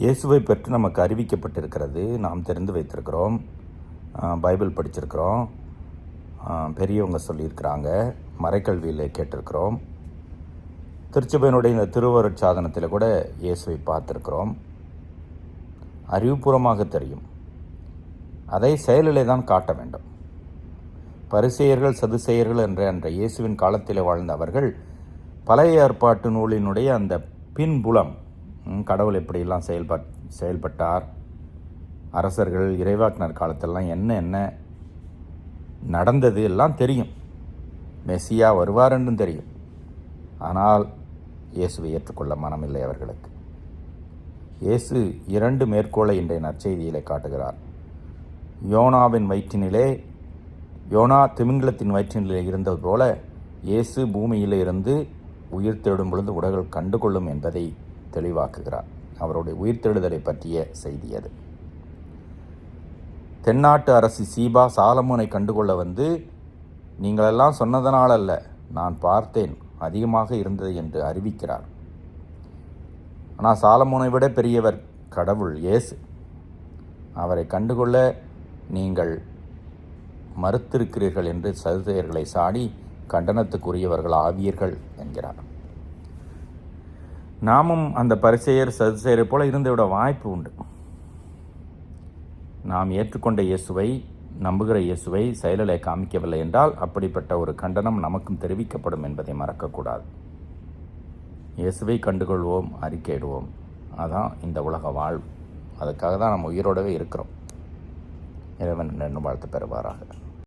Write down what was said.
இயேசுவை பற்றி நமக்கு அறிவிக்கப்பட்டிருக்கிறது. நாம் தெரிந்து வைத்திருக்கிறோம். பைபிள் படிச்சிருக்கிறோம். பெரியவங்க சொல்லியிருக்கிறாங்க. மறைக்கல்வியில் கேட்டிருக்கிறோம். திருச்சபையினுடைய இந்த திருவருட் சாதனத்தில் கூட இயேசுவை பார்த்துருக்கிறோம். அறிவுபூர்வமாக தெரியும். அதை செயலிலே தான் காட்ட வேண்டும். பரிசெயர்கள் சதுசெயர்கள் என்ற அன்ற இயேசுவின் காலத்தில் வாழ்ந்த அவர்கள் பழைய ஏற்பாட்டு நூலினுடைய அந்த பின்புலம் கடவுள் எப்படியெல்லாம் செயல்பட் செயல்பட்டார் அரசர்கள் இறைவாக்கினர் காலத்திலலாம் என்ன என்ன நடந்தது எல்லாம் தெரியும். மெஸ்ஸியா வருவார் என்றும் தெரியும். ஆனால் இயேசுவை ஏற்றுக்கொள்ள மனமில்லை அவர்களுக்கு. இயேசு இரண்டு மேற்கோளை இன்றைய நற்செய்தியிலே காட்டுகிறார். யோனாவின் வயிற்றினிலே யோனா திமிங்கலத்தின் வயிற்றினிலே இருந்தது போல இயேசு பூமியிலே இருந்து உயிர் தேடும் பொழுது உடல்கள் கண்டுகொள்ளும் என்பதை தெளிவாக்குகிறார். அவருடைய உயிர்த்தெழுதலை பற்றிய செய்தி அது. தென்னாட்டு அரசி சீபா சாலமோனை கண்டுகொள்ள வந்து நீங்களெல்லாம் சொன்னதனால் அல்ல நான் பார்த்தேன் அதிகமாக இருந்தது என்று அறிவிக்கிறார். ஆனால் சாலமோனை விட பெரியவர் கடவுள் இயேசு. அவரை கண்டுகொள்ள நீங்கள் மறுத்திருக்கிறீர்கள் என்று சதுதையர்களை சாடி கண்டனத்துக்குரியவர்கள் ஆவீர்கள் என்கிறார். நாமும் அந்த பரிசெயர் சதுசெயரை போல இருந்துவிட வாய்ப்பு உண்டு. நாம் ஏற்றுக்கொண்ட இயேசுவை நம்புகிற இயேசுவை செயலிலே காமிக்கவில்லை என்றால் அப்படிப்பட்ட ஒரு கண்டனம் நமக்கும் தெரிவிக்கப்படும் என்பதை மறக்கக்கூடாது. இயேசுவை கண்டுகொள்வோம் அறிக்கையிடுவோம். அதான் இந்த உலக வாழ்வு. அதுக்காக தான் நம்ம உயிரோடவே இருக்கிறோம். இறைவன் நன்மை வாழ்த்து பெறுவாராக.